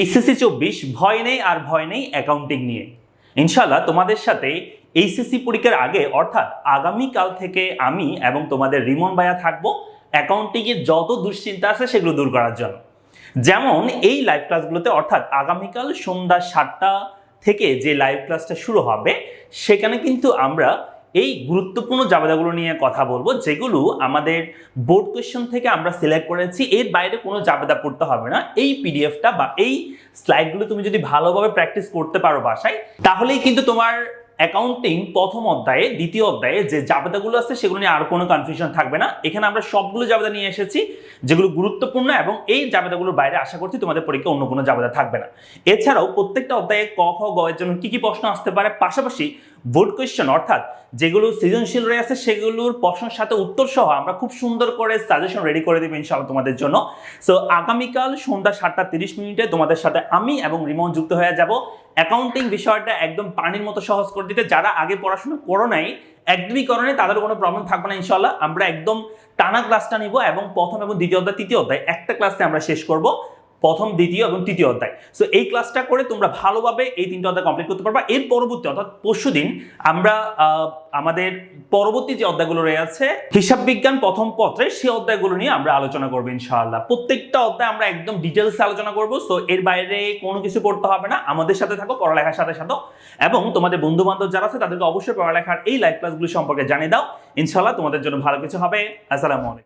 HSC চব্বিশ, ভয় নেই আর ভয় নেই অ্যাকাউন্টিং নিয়ে। ইনশাল্লাহ তোমাদের সাথে এইচএসসি পরীক্ষার আগে, অর্থাৎ আগামীকাল থেকে আমি এবং তোমাদের রিমন ভাইয়া থাকব অ্যাকাউন্টিংয়ের যত দুশ্চিন্তা আছে সেগুলো দূর করার জন্য। যেমন এই লাইভ ক্লাসগুলোতে অর্থাৎ আগামীকাল সন্ধ্যা সাতটা থেকে যে লাইভ ক্লাসটা শুরু হবে, সেখানে কিন্তু আমরা এই গুরুত্বপূর্ণ জাবেদাগুলো নিয়ে কথা বলব, যেগুলো আমাদের বোর্ড কোয়েশ্চন থেকে আমরা সিলেক্ট করেছি। এর বাইরে কোনো জাবেদা পড়তে হবে না। এই পিডিএফটা বা এই স্লাইডগুলো তুমি যদি ভালোভাবে প্র্যাকটিস করতে পারো বাসায়, তাহলেই কিন্তু তোমার অ্যাকাউন্টিং প্রথম অধ্যায়ে, দ্বিতীয় অধ্যায়ে যে জাবেদাগুলো আছে, সেগুলো নিয়ে আর কোনো কনফিউশন থাকবে না। এখানে আমরা সবগুলো জাবেদা নিয়ে এসেছি, যেগুলো গুরুত্বপূর্ণ এবং এই জাবেদাগুলোর বাইরে আশা করছি তোমাদের পরীক্ষা অন্য কোনো জাবেদা থাকবে না। এছাড়াও প্রত্যেকটা অধ্যায়ে ক, খ, গ এর জন্য কি কি প্রশ্ন আসতে পারে, পাশাপাশি বোর্ড কোয়েশ্চেন অর্থাৎ যেগুলো সৃজনশীল রয়েছে সেগুলোর প্রশ্নের সাথে উত্তর সহ আমরা খুব সুন্দর করে সাজেশন রেডি করে দেবো ইনশাআল্লাহ তোমাদের জন্য। সো আগামীকাল সন্ধ্যা সাতটা তিরিশ মিনিটে তোমাদের সাথে আমি এবং রিমন যুক্ত হয়ে যাব। অ্যাকাউন্টিং বিষয়টা একদম পানির মতো সহজ করে দিতে, যারা আগে পড়াশোনা করো নাই একদমই করো তাদের কোনো প্রবলেম থাকবে না ইনশাল্লাহ আমরা একদম টানা ক্লাসটা নিব এবং প্রথম এবং দ্বিতীয় অধ্যায়, তৃতীয় অধ্যায়, একটা ক্লাসে আমরা শেষ করব। প্রথম, দ্বিতীয় এবং তৃতীয় অধ্যায়। সো এই ক্লাসটা করে তোমরা ভালোভাবে এই তিনটা অধ্যায় কমপ্লিট করতে পারবা। এর পরবর্তী, অর্থাৎ পরশু দিন আমরা আমাদের পরবর্তী যে অধ্যায়গুলো রয়েছে হিসাব বিজ্ঞান প্রথম পত্রে সেই অধ্যায়গুলো নিয়ে আমরা আলোচনা করব ইনশাআল্লাহ। প্রত্যেকটা অধ্যায় আমরা একদম ডিটেলসে আলোচনা করব। সো এর বাইরে কোনো কিছু করতে হবে না। আমাদের সাথে থাকো, পড়ালেখার সাথে সাথে এবং তোমাদের বন্ধু বান্ধব যারা আছে, তাদেরকে অবশ্যই পড়ালেখার এই লাইভ ক্লাসগুলো সম্পর্কে জানিয়ে দাও। ইনশাআল্লাহ তোমাদের জন্য ভালো কিছু হবে। আসসালামু আলাইকুম।